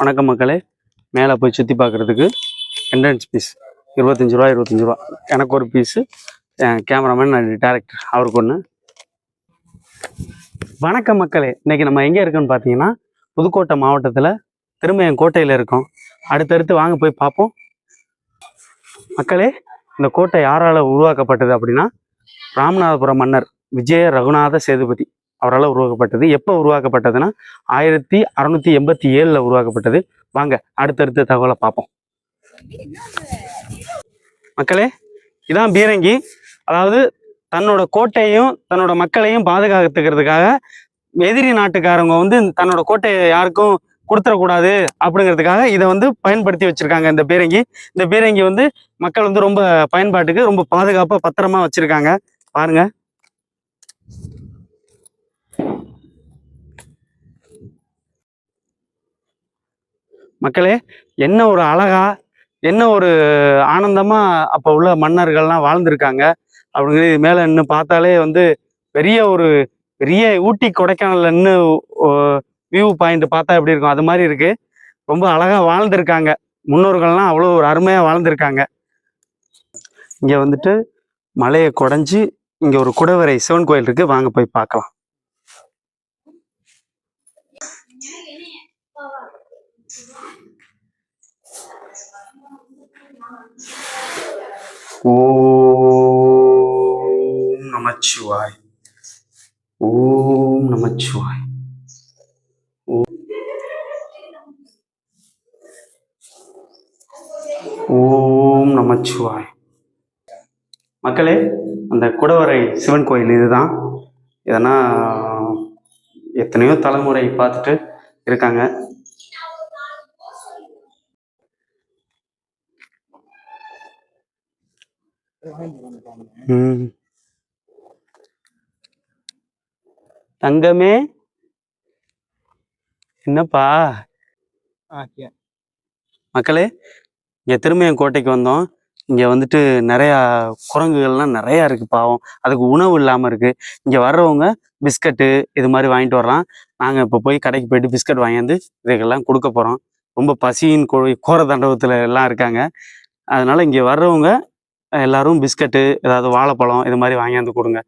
வணக்கம் மக்களே. மேலே போய் சுற்றி பார்க்குறதுக்கு என்ட்ரன்ஸ் பீஸ் இருபத்தஞ்சி ரூபா இருபத்தஞ்சி ரூபா. எனக்கு ஒரு பீஸு கேமராமேன் நான் டேரக்டர் அவருக்கு ஒன்று வணக்கம் மக்களே. இன்னைக்கு நம்ம எங்கே இருக்கோம்னு பார்த்தீங்கன்னா புதுக்கோட்டை மாவட்டத்தில் திருமயம் கோட்டையில் இருக்கோம். அடுத்தடுத்து வாங்க போய் பார்ப்போம் மக்களே இந்த கோட்டை யாரால் உருவாக்கப்பட்டது அப்படின்னா ராமநாதபுரம் மன்னர் விஜய ரகுநாத சேதுபதி. அவரால் உருவாக்கப்பட்டது. எப்போ உருவாக்கப்பட்டதுன்னா ஆயிரத்தி அறுநூத்தி எண்பத்தி ஏழில் உருவாக்கப்பட்டது. வாங்க அடுத்தடுத்த தகவலை பார்ப்போம். மக்களே இதான் பீரங்கி. அதாவது தன்னோட கோட்டையும் தன்னோட மக்களையும் பாதுகாத்துக்கிறதுக்காக எதிரி நாட்டுக்காரங்க வந்து தன்னோட கோட்டையை யாருக்கும் கொடுத்துடக்கூடாது அப்படிங்கிறதுக்காக இதை வந்து பயன்படுத்தி வச்சிருக்காங்க இந்த பீரங்கி. இந்த பீரங்கி வந்து மக்கள் வந்து ரொம்ப பயன்பாட்டுக்கு ரொம்ப பாதுகாப்பாக பத்திரமா வச்சுருக்காங்க. பாருங்க. மக்களே என்ன ஒரு அழகா என்ன ஒரு ஆனந்தமா அப்ப உள்ள மன்னர்கள்லாம் வாழ்ந்திருக்காங்க. அப்படிங்கிறது இது மேல நின்று பார்த்தாலே வந்து பெரிய ஒரு பெரிய ஊட்டி கொடைக்கானல்ல நின்று வியூ பாயிண்ட் பார்த்தா எப்படி இருக்கும்? அது மாதிரி இருக்கு. ரொம்ப அழகா வாழ்ந்திருக்காங்க. முன்னோர்கள்லாம் அவ்வளோ ஒரு அருமையா வாழ்ந்திருக்காங்க. இங்க வந்துட்டு மலையை குடஞ்சி இங்க ஒரு குடவரை சிவன் கோயில் இருக்கு. வாங்க போய் பார்க்கலாம். ஓம் நமச்சிவாய். ஓம் நமச்சிவாய். ஓம் நமச்சிவாய். மக்களே அந்த குடவரை சிவன் கோயில் இதுதான். எதனா எத்தனையோ தலைமுறை பார்த்துட்டு இருக்காங்க. தங்கமே? என்னப்பா? மக்களே இங்க திருமயம் கோட்டைக்கு வந்தோம். இங்க வந்துட்டு நிறைய குரங்குகள்லாம் நிறைய இருக்கு பாவம். அதுக்கு உணவு இல்லாம இருக்கு. இங்க வர்றவங்க பிஸ்கட்டு இது மாதிரி வாங்கிட்டு வரலாம். நாங்க இப்ப போய் கடைக்கு போயிட்டு பிஸ்கட் வாங்கியாந்து இதுக்கெல்லாம் கொடுக்க போறோம். ரொம்ப பசியின் கோ- கோர தண்டவத்துல எல்லாம் இருக்காங்க. அதனால இங்க வர்றவங்க எல்லாரும் பிஸ்கட்டு ஏதாவது வாழைப்பழம் இது மாதிரி வாங்கியாந்து கொடுங்க.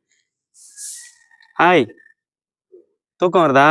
ஹாய் தூக்கம் வருதா?